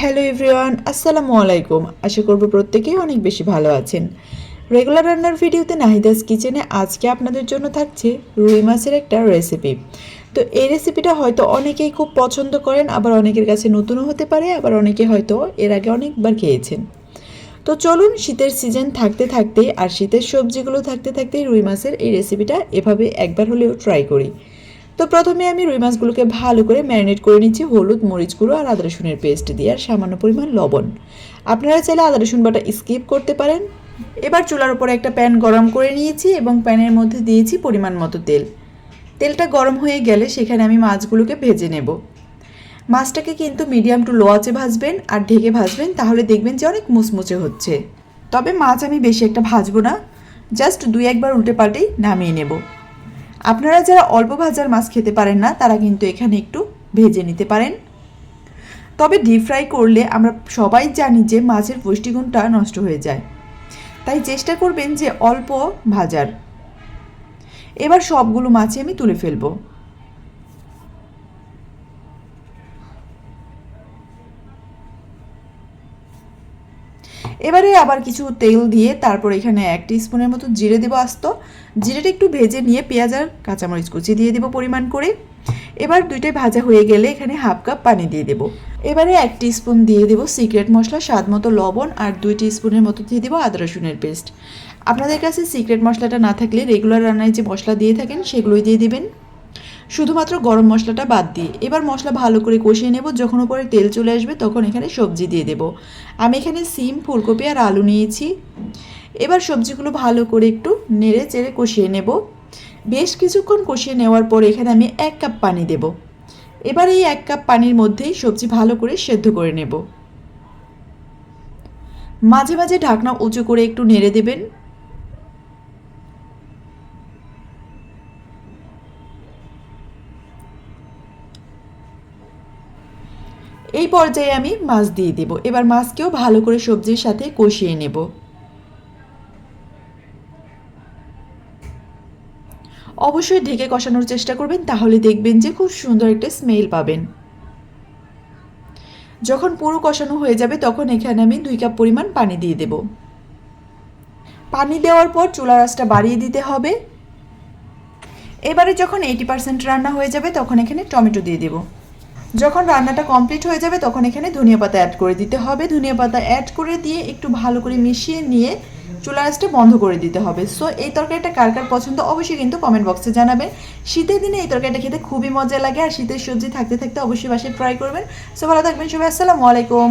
Hello everyone আসসালামু আলাইকুম। আশা করব প্রত্যেকেই অনেক বেশি ভালো আছেন। রেগুলার রান্নার ভিডিওতে নাহিদাস কিচেনে আজকে আপনাদের জন্য থাকছে রুই মাছের একটা রেসিপি তো এই রেসিপিটা হয়তো অনেকেই খুব পছন্দ করেন, আবার অনেকের কাছে নতুনও হতে পারে, আবার অনেকে হয়তো এর আগে অনেকবার খেয়েছেন। তো চলুন শীতের সিজন থাকতে থাকতে আর শীতের সবজিগুলো থাকতে থাকতেই রুই মাছের এই রেসিপিটা এভাবে একবার হলেও ট্রাই করি। তো প্রথমে আমি রুই মাছগুলোকে ভালো করে ম্যারিনেট করে নিচ্ছি, হলুদ, মরিচ গুঁড়ো আর আদা রসুনের পেস্ট দিয়ে আর সামান্য পরিমাণ লবণ। আপনারা চাইলে আদা রসুন বাটা স্কিপ করতে পারেন। এবার চুলার উপরে একটা প্যান গরম করে নিয়েছি এবং প্যানের মধ্যে দিয়েছি পরিমাণ মতো তেল। তেলটা গরম হয়ে গেলে সেখানে আমি মাছগুলোকে ভেজে নেব। মাছটাকে কিন্তু মিডিয়াম টু লো আঁচে ভাজবেন আর ঢেকে ভাজবেন, তাহলে দেখবেন যে অনেক মুচমুচে হচ্ছে। তবে মাছ আমি বেশি একটা ভাজবো না, জাস্ট দুই একবার উল্টে পাল্টেই নামিয়ে নেব। আপনারা যারা অল্প ভাজার মাছ খেতে পারেন না, তারা কিন্তু এখানে একটু ভেজে নিতে পারেন। তবে ডিপ ফ্রাই করলে আমরা সবাই জানি যে মাছের পুষ্টিগুণটা নষ্ট হয়ে যায়। তাই চেষ্টা করবেন যে অল্প ভাজার। এবার সবগুলো মাছই আমি তুলে ফেলব। এবারে আবার কিছু তেল দিয়ে তারপর এখানে এক স্পুনের মতো জিরে দেবো আস্ত। জিরেটা একটু ভেজে নিয়ে পেঁয়াজ আর কাঁচামরিচ কুচি দিয়ে দেবো পরিমাণ করে। এবার দুইটাই ভাজা হয়ে গেলে এখানে হাফ কাপ পানি দিয়ে দেবো। এবারে এক স্পুন দিয়ে দেবো সিক্রেট মশলা, স্বাদ মতো লবণ আর দুই স্পুনের মতো দিয়ে দেবো আদা, রসুনের পেস্ট আপনাদের কাছে সিক্রেট মশলাটা না থাকলে রেগুলার রান্নায় যে মশলা দিয়ে থাকেন সেগুলোই দিয়ে দেবেন। শুধুমাত্র গরম মশলাটা বাদ দিয়ে। এবার মশলা ভালো করে কষিয়ে নেব। যখন উপরে তেল চলে আসবে, তখন এখানে সবজি দিয়ে দেব। আমি এখানে সিম, ফুলকপি আর আলু নিয়েছি। এবার সবজিগুলো ভালো করে একটু নেড়ে চেড়ে কষিয়ে নেব। বেশ কিছুক্ষণ কষিয়ে নেওয়ার পর এখানে আমি এক কাপ পানি দেব। এবার এই এক কাপ পানির মধ্যেই সবজি ভালো করে সেদ্ধ করে নেব। মাঝে মাঝে ঢাকনা উঁচু করে একটু নেড়ে দেবেন। এই পর্যায়ে আমি মাছ দিয়ে দেব। এবার মাছকেও ভালো করে সবজির সাথে কষিয়ে নেব। অবশ্যই ঢেকে কষানোর চেষ্টা করবেন, তাহলে দেখবেন যে খুব সুন্দর একটা স্মেল পাবেন। যখন পুরো কষানো হয়ে যাবে, তখন এখানে আমি দুই কাপ পরিমাণ পানি দিয়ে দেব। পানি দেওয়ার পর চুলা রাসটা বাড়িয়ে দিতে হবে। এবারে যখন এইটি পার্সেন্ট রান্না হয়ে যাবে, তখন এখানে টমেটো দিয়ে দেবো। যখন রান্নাটা কমপ্লিট হয়ে যাবে, তখন এখানে ধনিয়া পাতা অ্যাড করে দিতে হবে। ধনিয়া পাতা অ্যাড করে দিয়ে একটু ভালো করে মিশিয়ে নিয়ে চুলা বন্ধ করে দিতে হবে। সো এই তরকারিটা কার কার পছন্দ অবশ্যই কিন্তু কমেন্ট বক্সে জানাবেন। শীতের দিনে এই তরকারিটা খেতে খুবই মজা লাগে আর শীতের সবজি থাকতে থাকতে অবশ্যই বাসায় ট্রাই করবেন। সো ভালো থাকবেন, সবাই, আসসালামু আলাইকুম।